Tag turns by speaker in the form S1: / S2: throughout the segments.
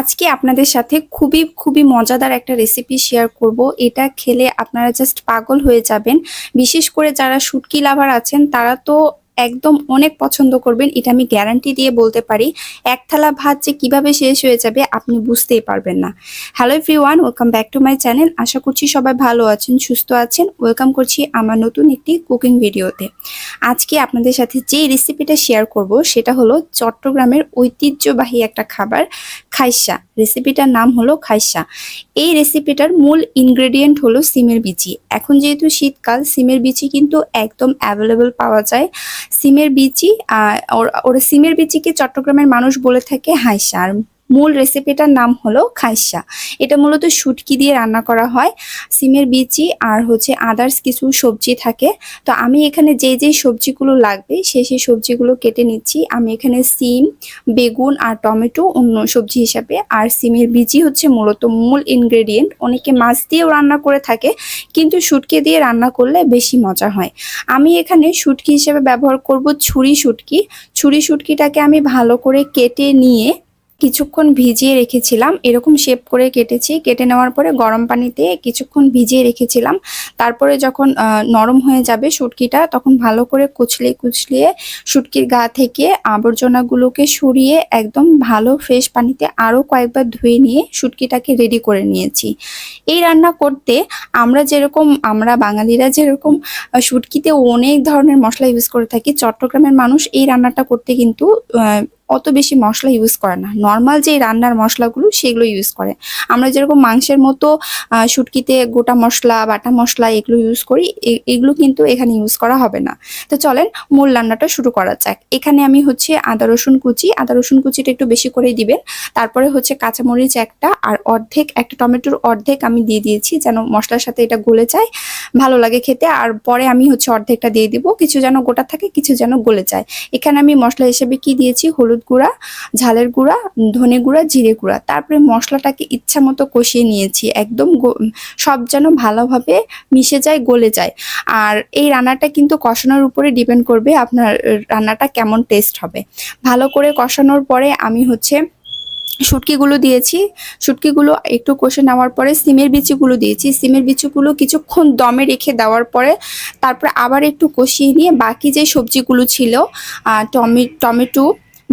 S1: আজকে আপনাদের সাথে খুবই খুবই মজাদার একটা রেসিপি শেয়ার করব। এটা খেলে আপনারা জাস্ট পাগল হয়ে যাবেন। বিশেষ করে যারা শুটকি লাভার আছেন, তারা তো একদম অনেক পছন্দ করবেন, এটা আমি গ্যারান্টি দিয়ে বলতে পারি। এক থালা ভাত যে কীভাবে শেষ হয়ে যাবে আপনি বুঝতেই পারবেন না। Hello everyone welcome back to my channel আশা করছি সবাই ভালো আছেন, সুস্থ আছেন। ওয়েলকাম করছি আমার নতুন একটি কুকিং ভিডিওতে আজকে আপনাদের সাথে যে রেসিপিটা শেয়ার করব, সেটা হলো চট্টগ্রামের ঐতিহ্যবাহী একটা খাবার, খাইসা। রেসিপিটার নাম হলো খাইসা। এই রেসিপিটার মূল ইনগ্রেডিয়েন্ট হলো সিমের বিচি। এখন যেহেতু শীতকাল, সিমের বিচি কিন্তু একদম অ্যাভেলেবল পাওয়া যায়। সিমের বিচি ওর- সিমের বিচিকে চট্টগ্রামের মানুষ বলে থাকে হাইসার মূল রেসিপিটার নাম হলো খাইসা। এটা মূলত শুটকি দিয়ে রান্না করা হয়, সিমের বিচি আর হচ্ছে আদার্স কিছু সবজি থাকে। তো আমি এখানে যে যে সবজিগুলো লাগবে সেই সেই সবজিগুলো কেটে নিচ্ছি। আমি এখানে সিম, বেগুন আর টমেটো অন্য সবজি হিসাবে আর সিমের বিচি হচ্ছে মূলত মূল ইনগ্রেডিয়েন্ট অনেকে মাছ দিয়েও রান্না করে থাকে, কিন্তু শুটকি দিয়ে রান্না করলে বেশি মজা হয়। আমি এখানে শুটকি হিসেবে ব্যবহার করব ছুরি শুটকি। ছুরি শুটকিটাকে আমি ভালো করে কেটে নিয়ে কিছুক্ষণ ভিজিয়ে রেখেছিলাম। এরকম শেপ করে কেটেছি। কেটে নেওয়ার পরে গরম পানিতে কিছুক্ষণ ভিজিয়ে রেখেছিলাম। তারপরে যখন নরম হয়ে যাবে শুটকিটা তখন ভালো করে কুচলিয়ে কুচলিয়ে শুটকির গা থেকে আবর্জনাগুলোকে সরিয়ে একদম ভালো ফ্রেশ পানিতে আরও কয়েকবার ধুয়ে নিয়ে শুটকিটাকে রেডি করে নিয়েছি। এই রান্না করতে আমরা যেরকম আমরা বাঙালিরা যেরকম আহ, শুটকিতে অনেক ধরনের মশলা ইউজ করে থাকি চট্টগ্রামের মানুষ এই রান্নাটা করতে কিন্তু অত বেশি মশলা ইউজ করে না। নর্মাল যে রান্নার মশলাগুলো সেগুলো ইউজ করে। আমরা যেরকম মাংসের মতো শুটকিতে গোটা মশলা, বাটা মশলা এগুলো ইউজ করি এগুলো কিন্তু এখানে ইউজ করা হবে না। তো চলেন মূল রান্নাটা শুরু করা যাক। এখানে আমি হচ্ছে আদা, রসুন কুচি। আদা, রসুন কুচিটা একটু বেশি করেই দিবেন। তারপরে হচ্ছে কাঁচামরিচ একটা আর অর্ধেক, একটা টমেটোর অর্ধেক আমি দিয়ে দিয়েছি যেন মশলার সাথে এটা গলে যায়, ভালো লাগে খেতে। আর পরে আমি হচ্ছে অর্ধেকটা দিয়ে দিব। কিছু যেন গোটা থাকে, কিছু যেন গলে যায়। এখানে আমি মশলা হিসেবে কি দিয়েছি? হলুদ গুঁড়া, ঝালের গুঁড়া, ধনে গুঁড়া, জিরে গুঁড়া। তারপরে মশলাটাকে ইচ্ছা মতো কষিয়ে নিয়েছি। একদম সব যেন ভালোভাবে মিশে যায়, গলে যায়। আর এই রান্নাটা কিন্তু কষানোর উপরে ডিপেন্ড করবে আপনার রান্নাটা কেমন টেস্ট হবে। ভালো করে কষানোর পরে আমি হচ্ছে শুটকিগুলো দিয়েছি। শুটকিগুলো একটু কষে নেওয়ার পরে সিমের বিচিগুলো দিয়েছি। সিমের বিচিগুলো কিছুক্ষণ দমে রেখে দেওয়ার পরে তারপরে আবার একটু কষিয়ে নিয়ে বাকি যে সবজিগুলো ছিল টমে, টমেটো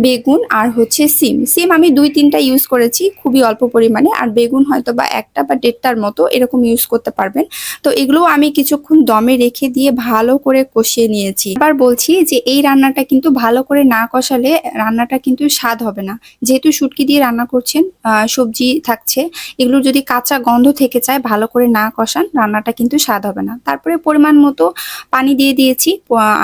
S1: বেগুন আর হচ্ছে সিম। সিম আমি দুই, তিনটা ইউজ করেছি খুবই অল্প পরিমাণে। আর বেগুন হয়তো বা একটা বা দেড়টার মতো এরকম ইউজ করতে পারবেন। তো এগুলো আমি কিছুক্ষণ দমে রেখে দিয়ে ভালো করে কষিয়ে নিয়েছি। এবার বলছি যে এই রান্নাটা কিন্তু ভালো করে না কষালে রান্নাটা কিন্তু স্বাদ হবে না। যেহেতু শুটকি দিয়ে রান্না করছেন সবজি থাকছে এগুলো যদি কাঁচা গন্ধ থেকে যায়, ভালো করে না কষান, রান্নাটা কিন্তু স্বাদ হবে না। তারপরে পরিমাণ মতো পানি দিয়ে দিয়েছি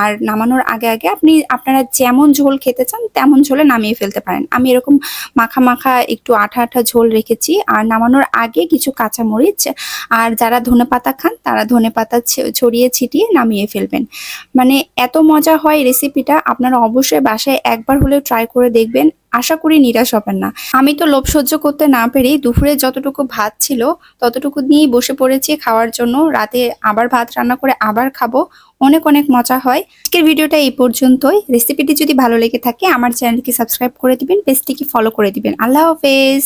S1: আর নামানোর আগে আগে আপনি, আপনারা যেমন ঝোল খেতে চান, তেমন ঝোলে নামিয়ে ফেলতে পারেন। আমি এরকম মাখা মাখা একটু আঠা আঠা ঝোল রেখেছি আর নামানোর আগে কিছু কাঁচা মরিচ আর যারা ধনে পাতা খান তারা ধনে পাতা ছড়িয়ে ছিটিয়ে নামিয়ে ফেলবেন। মানে এত মজা হয় রেসিপিটা আপনারা অবশ্যই বাসায় একবার হলেও ট্রাই করে দেখবেন। আশা করি নিরাশ হবেন না। আমি তো লোভ সহ্য করতে না পেরেই দুপুরে যতটুকু ভাত ছিল, ততটুকু নিয়েই বসে পড়েছি খাওয়ার জন্য। রাতে আবার ভাত রান্না করে আবার খাব। অনেক অনেক মজা হয়। আজকের ভিডিওটা এই পর্যন্তই। রেসিপিটি যদি ভালো লেগে থাকে, আমার চ্যানেলকে সাবস্ক্রাইব করে দিবেন, পেজটিকে ফলো করে দিবেন। আল্লাহ হাফেজ।